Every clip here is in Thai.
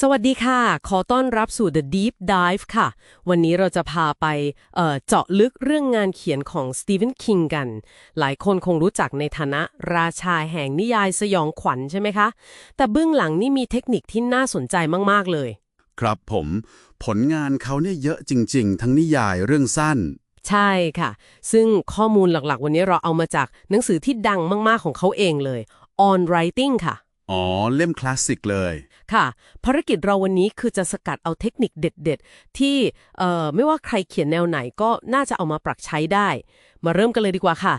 สวัสดีค่ะ ขอต้อนรับสู่ The Deep Dive ค่ะ วันนี้เราจะพาไปเอ่อเจาะลึกเรื่องงานเขียนของสตีเฟนคิงกัน หลายคนคงรู้จักในฐานะราชาแห่งนิยายสยองขวัญใช่ไหมคะ แต่เบื้องหลังนี่มีเทคนิคที่น่าสนใจมาก ๆ เลย ครับผม ผลงานเขาเนี่ยเยอะจริง ๆ ทั้งนิยายเรื่องสั้น ใช่ค่ะ ซึ่งข้อมูลหลักๆ วันนี้เราเอามาจากหนังสือที่ดังมาก ๆ ของเขาเองเลย On Writing ค่ะ อ๋อ เล่มคลาสสิกเลย ค่ะ ภารกิจเราวันนี้คือจะสกัดเอาเทคนิคเด็ด ๆ ที่เอ่อไม่ว่าใครเขียนแนวไหนก็น่าจะเอามาปรับใช้ได้ มาเริ่มกันเลยดีกว่าค่ะ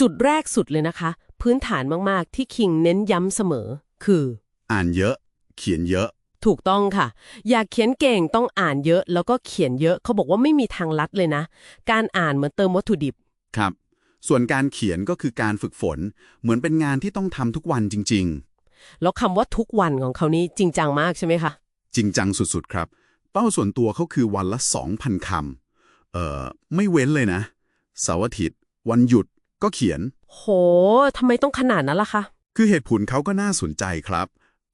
จุดแรกสุดเลยนะคะ พื้นฐานมากๆ ที่คิงเน้นย้ำเสมอ คือ อ่านเยอะ เขียนเยอะ ถูกต้องค่ะ อยากเขียนเก่งต้องอ่านเยอะ แล้วก็เขียนเยอะเขาบอกว่าไม่มีทางลัดเลยนะ การอ่านเหมือนเติมวัตถุดิบ ครับ ส่วนการเขียนก็คือการฝึกฝน เหมือนเป็นงานที่ต้องทำทุกวันจริง แล้วคำว่าทุกวันของเขานี่จริงจังมากใช่ไหมคะๆจริงจังสุดๆครับ เป้าส่วนตัวเขาคือวันละ 2,000 คำเอ่อ ไม่เว้นเลยนะ เสาร์อาทิตย์ วันหยุดก็เขียน โหทำไมต้องขนาดนั้นล่ะคะ คือเหตุผลเขาก็น่าสนใจครับ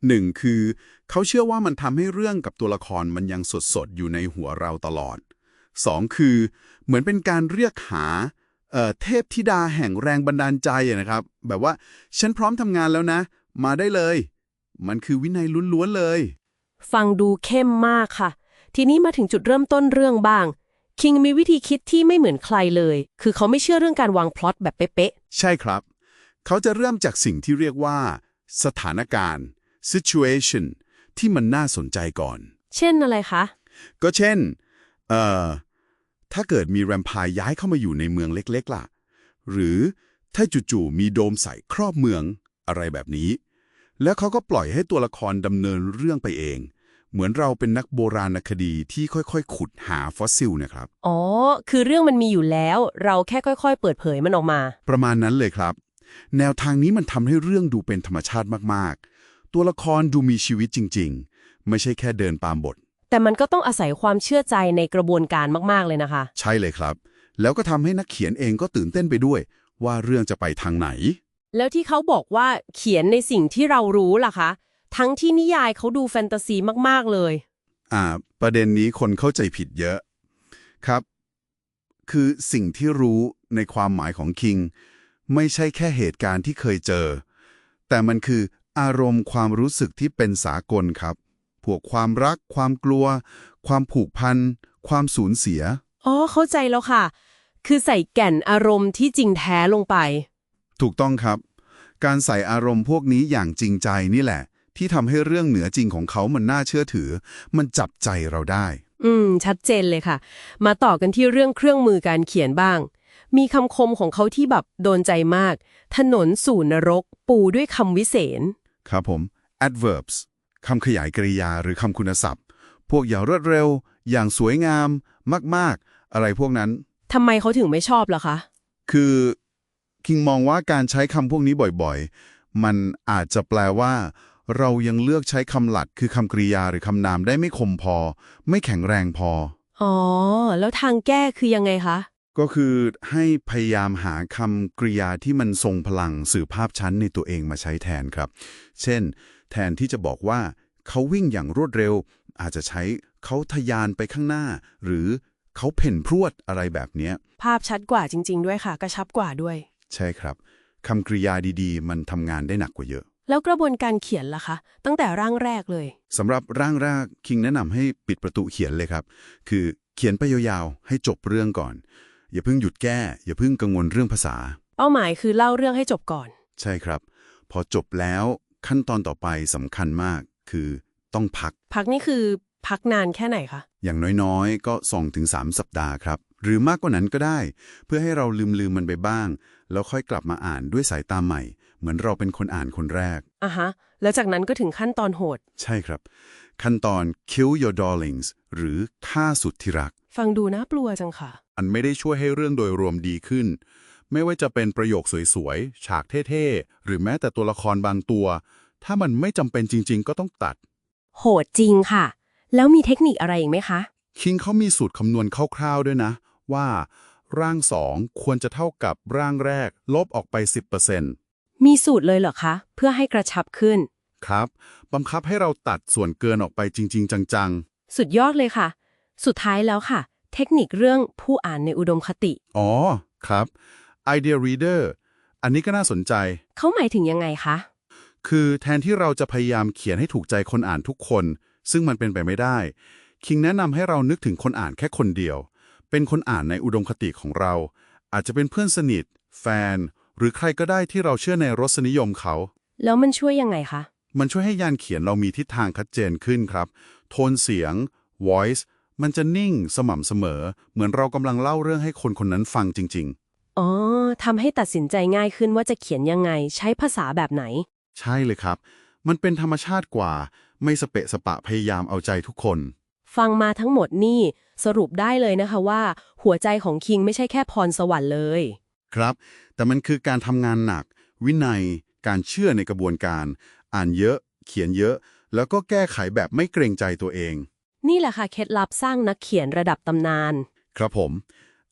หนึ่งคือเขาเชื่อว่ามันทำให้เรื่องกับตัวละครมันยังสดๆ อยู่ในหัวเราตลอดสองคือเหมือนเป็นการเรียกหาเอ่อเทพธิดาแห่งแรงบันดาลใจอะนะครับ แบบว่า ฉันพร้อมทำงานแล้วนะ มาได้เลย มันคือวินัยล้วนๆเลย ฟังดูเข้มมากค่ะ ทีนี้มาถึงจุดเริ่มต้นเรื่องบ้าง คิงมีวิธีคิดที่ไม่เหมือนใครเลย คือเขาไม่เชื่อเรื่องการวางพล็อตแบบเป๊ะใช่ครับ เขาจะเริ่มจากสิ่งที่เรียกว่า สถานการณ์ situation ที่มันน่าสนใจก่อน ๆ เช่นอะไรคะ ก็เช่น เอ่อ ถ้าเกิดมีแรมไพร์ย้ายเข้ามาอยู่ในเมืองเล็กๆล่ะ หรือถ้าจู่ๆมีโดมใสครอบเมืองอะไรแบบนี้ แล้วเขาก็ปล่อยให้ตัวละครดำเนินเรื่องไปเอง เหมือนเราเป็นนักโบราณคดีที่ค่อยๆ ขุดหาฟอสซิลนะครับ อ๋อ คือเรื่องมันมีอยู่แล้ว เราแค่ค่อยๆ เปิดเผยมันออกมา ประมาณนั้นเลยครับ แนวทางนี้มันทำให้เรื่องดูเป็นธรรมชาติมากๆ ตัวละครดูมีชีวิตจริง ๆ ไม่ใช่แค่เดินตามบท แต่มันก็ต้องอาศัยความเชื่อใจในกระบวนการมากๆเลยนะคะ ใช่เลยครับ แล้วก็ทำให้นักเขียนเองก็ตื่นเต้นไปด้วย ว่าเรื่องจะไปทางไหน แล้วที่เขาบอกว่าเขียนในสิ่งที่เรารู้ล่ะคะ ทั้งที่นิยายเขาดูแฟนตาซีมาก ๆ เลย อ่า ประเด็นนี้คนเข้าใจผิดเยอะครับ คือสิ่งที่รู้ในความหมายของคิง ไม่ใช่แค่เหตุการณ์ที่เคยเจอ แต่มันคืออารมณ์ความรู้สึกที่เป็นสากลครับ พวกความรัก ความกลัว ความผูกพัน ความสูญเสีย อ๋อ เข้าใจแล้วค่ะ คือใส่แก่นอารมณ์ที่จริงแท้ลงไป ถูกต้องครับ การใส่อารมณ์พวกนี้อย่างจริงใจนี่แหละ ที่ทำให้เรื่องเหนือจริงของเขามันน่าเชื่อถือ มันจับใจเราได้ อืม ชัดเจนเลยค่ะ มาต่อกันที่เรื่องเครื่องมือการเขียนบ้าง มีคำคมของเขาที่แบบโดนใจมาก ถนนสู่นรก ปูด้วยคำวิเศษครับผม adverbs คำขยายกริยาหรือคำคุณศัพท์ พวกอย่างรวดเร็ว อย่างสวยงาม มาก ๆ อะไรพวกนั้น ทำไมเขาถึงไม่ชอบล่ะคะ คือ คิงมองว่าการใช้คำพวกนี้บ่อยๆ มันอาจจะแปลว่า เรายังเลือกใช้คำหลักคือคำกริยาหรือคำนามได้ไม่คมพอ ไม่แข็งแรงพอ อ๋อ แล้วทางแก้คือยังไงคะ ก็คือให้พยายามหาคำกริยาที่มันทรงพลังสื่อภาพชั้นในตัวเองมาใช้แทนครับ เช่น แทนที่จะบอกว่าเขาวิ่งอย่างรวดเร็ว อาจจะใช้เขาทะยานไปข้างหน้า หรือเขาเพ่นพรวดอะไรแบบเนี้ย ภาพชัดกว่าจริง ๆ ด้วยค่ะ กระชับกว่าด้วย ใช่ครับคำกริยาดีๆ มันทำงานได้หนักกว่าเยอะ แล้วกระบวนการเขียนล่ะคะ ตั้งแต่ร่างแรกเลยสำหรับร่างแรกคิงแนะนำให้ปิดประตูเขียนเลยครับ คือเขียนไปยาวๆให้จบเรื่องก่อน อย่าเพิ่งหยุดแก้ อย่าเพิ่งกังวลเรื่องภาษา เป้าหมายคือเล่าเรื่องให้จบก่อน ใช่ครับ พอจบแล้วขั้นตอนต่อไปสำคัญมาก คือต้องพัก พักนี่คือพักนานแค่ไหนคะ อย่างน้อยๆ ก็2-3สัปดาห์ครับ หรือมากกว่านั้นก็ได้ เพื่อให้เราลืมลืมมันไปบ้าง แล้วค่อยกลับมาอ่านด้วยสายตาใหม่ เหมือนเราเป็นคนอ่านคนแรกอะฮะ แล้วจากนั้นก็ถึงขั้นตอนโหด ใช่ครับ ขั้นตอน kill your darlings หรือฆ่าสุดที่รัก ฟังดูน่ากลัวจังค่ะ อันไม่ได้ช่วยให้เรื่องโดยรวมดีขึ้น ไม่ว่าจะเป็นประโยคสวยๆ ฉากเท่ๆ หรือแม้แต่ตัวละครบางตัว ถ้ามันไม่จำเป็นจริง ๆ ก็ต้องตัด โหดจริงค่ะ แล้วมีเทคนิคอะไรอีกไหมคะ คิงเขามีสูตรคำนวณคร่าวๆด้วยนะ ว่า ร่างสองควรจะเท่ากับร่างแรก ลบออกไป 10%มีสูตรเลยเหรอคะ เพื่อให้กระชับขึ้น ครับ บังคับให้เราตัดส่วนเกินออกไปจริง ๆ จังสุดยอดเลยค่ะ สุดท้ายแล้วค่ะ เทคนิคเรื่องผู้อ่านในอุดมคติๆอ๋อ ครับ Idea Reader อันนี้ก็น่าสนใจ เขาหมายถึงยังไงคะ คือแทนที่เราจะพยายามเขียนให้ถูกใจคนอ่านทุกคน ซึ่งมันเป็นไปไม่ได้ คิงแนะนำให้เรานึกถึงคนอ่านแค่คนเดียว เป็นคนอ่านในอุดมคติของเรา อาจจะเป็นเพื่อนสนิท แฟน หรือใครก็ได้ที่เราเชื่อในรสนิยมเขา แล้วมันช่วยยังไงคะ มันช่วยให้ยานเขียนเรามีทิศทางชัดเจนขึ้นครับ โทนเสียง voice มันจะนิ่งสม่ำเสมอ เหมือนเรากำลังเล่าเรื่องให้คนคนนั้นฟังจริงอ๋อทำให้ตัดสินใจง่ายขึ้นว่าจะเขียนยังไง ใช้ภาษาแบบไหนๆใช่เลยครับ มันเป็นธรรมชาติกว่า ไม่สเปะสปะพยายามเอาใจทุกคน ฟังมาทั้งหมดนี่สรุปได้เลยนะคะว่า หัวใจของคิงไม่ใช่แค่พรสวรรค์เลย ครับ แต่มันคือการทำงานหนัก วินัย การเชื่อในกระบวนการ อ่านเยอะ เขียนเยอะ แล้วก็แก้ไขแบบไม่เกรงใจตัวเอง นี่แหละค่ะเคล็ดลับสร้างนักเขียนระดับตำนาน ครับผม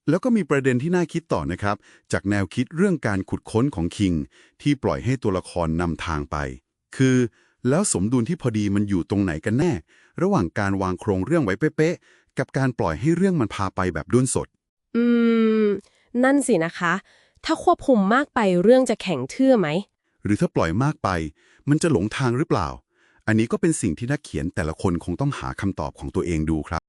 แล้วก็มีประเด็นที่น่าคิดต่อนะครับ จากแนวคิดเรื่องการขุดค้นของคิง ที่ปล่อยให้ตัวละครนำทางไป คือ แล้วสมดุลที่พอดีมันอยู่ตรงไหนกันแน่ ระหว่างการวางโครงเรื่องไว้เป๊ะๆกับการปล่อยให้เรื่องมันพาไปแบบด้วนสด อืม นั่นสินะคะ ถ้าควบคุมมากไปเรื่องจะแข็งทื่อไหม หรือถ้าปล่อยมากไป มันจะหลงทางหรือเปล่า อันนี้ก็เป็นสิ่งที่นักเขียนแต่ละคนคงต้องหาคำตอบของตัวเองดูครับ